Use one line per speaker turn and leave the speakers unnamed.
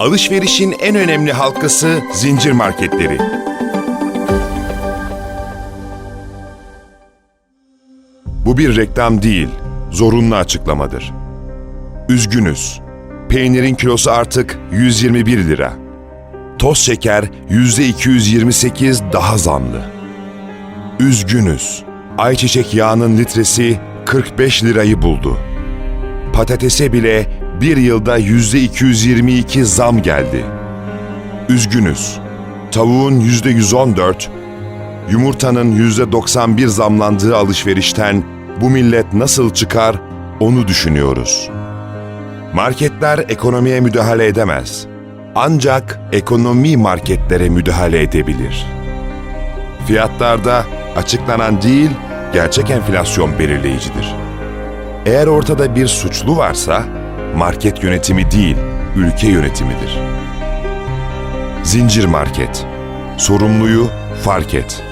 Alışverişin en önemli halkası zincir marketleri. Bu bir reklam değil, zorunlu açıklamadır. Üzgünüz. Peynirin kilosu artık 121 lira. Toz şeker %228 daha zamlı. Üzgünüz. Ayçiçek yağının litresi 45 lirayı buldu. Patatese bile bir yılda %222 zam geldi. Üzgünüz. Tavuğun %114, yumurtanın %91 zamlandığı alışverişten bu millet nasıl çıkar onu düşünüyoruz. Marketler ekonomiye müdahale edemez. Ancak ekonomi marketlere müdahale edebilir. Fiyatlarda açıklanan değil, gerçek enflasyon belirleyicidir. Eğer ortada bir suçlu varsa, market yönetimi değil, ülke yönetimidir. Zincir market. Sorumluyu fark et.